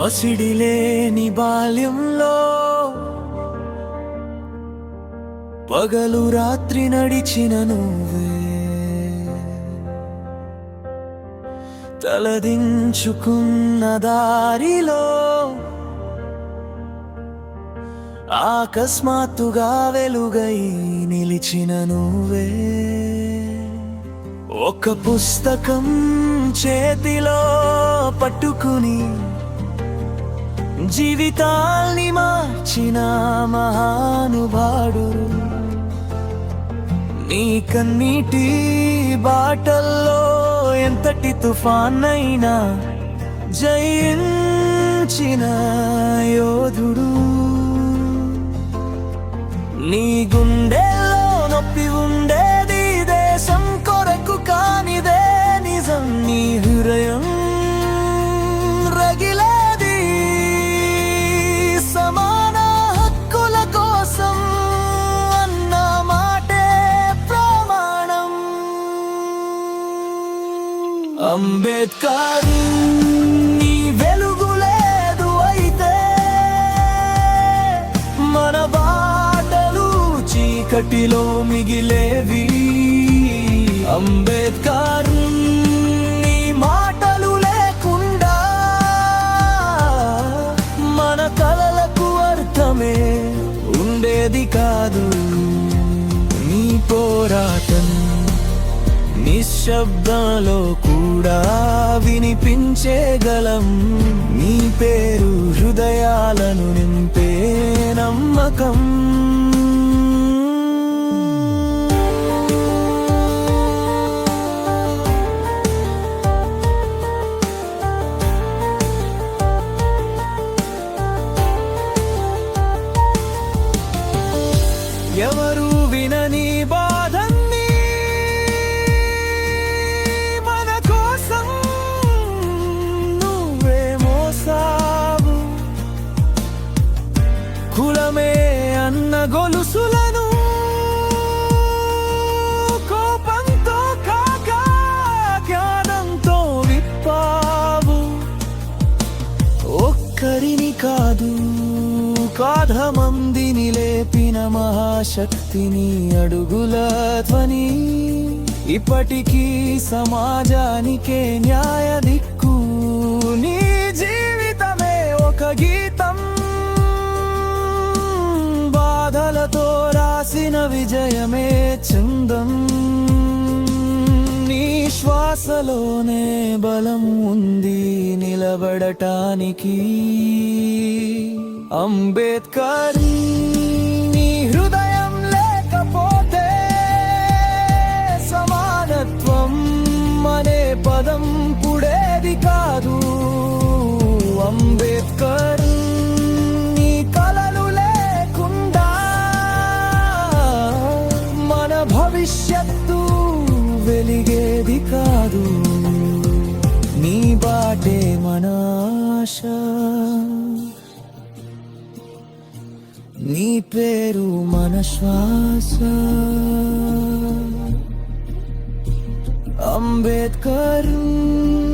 పసిడి లేని బాల్యంలో పగలు రాత్రి నడిచిన నువ్వే. తలదించుకున్న దారిలో ఆకస్మాత్తుగా వెలుగై నిలిచిన నువ్వే. ఒక పుస్తకం చేతిలో పట్టుకుని జీవితాల్ని మార్చిన మహానుభాడు నీ కన్నీటి బాటల్లో ఎంతటి తుఫానైనా జయించిన యో అంబేద్కర్ నీ వెలుగు లేదు అయితే మన బాటలు చీకటిలో మిగిలేవి. అంబేద్కర్ నీ మాటలు లేకుండా మన కలలకు అర్థమే ఉండేది కాదు. నీ పోరాటం నిశ్శబ్దంలో కూడా వినిపించే గలం నీ పేరు హృదయాలను నింపే నమ్మకం. కులమే అన్న గొలుసులను కోపంతో కాక జ్ఞానంతో విప్పావు. ఒక్కరిని కాదు కాధ మందిని లేపిన మహాశక్తిని అడుగుల ధ్వని. ఇప్పటికీ సమాజానికే న్యాయ గెలిచిన విజయమే చందం. నీ శ్వాసలోనే బలం ఉంది నిలబడటానికి. అంబేద్కర్ కాదు. నీ బాటే మనాశ. నీ పేరు మన శ్వాస అంబేద్కర్.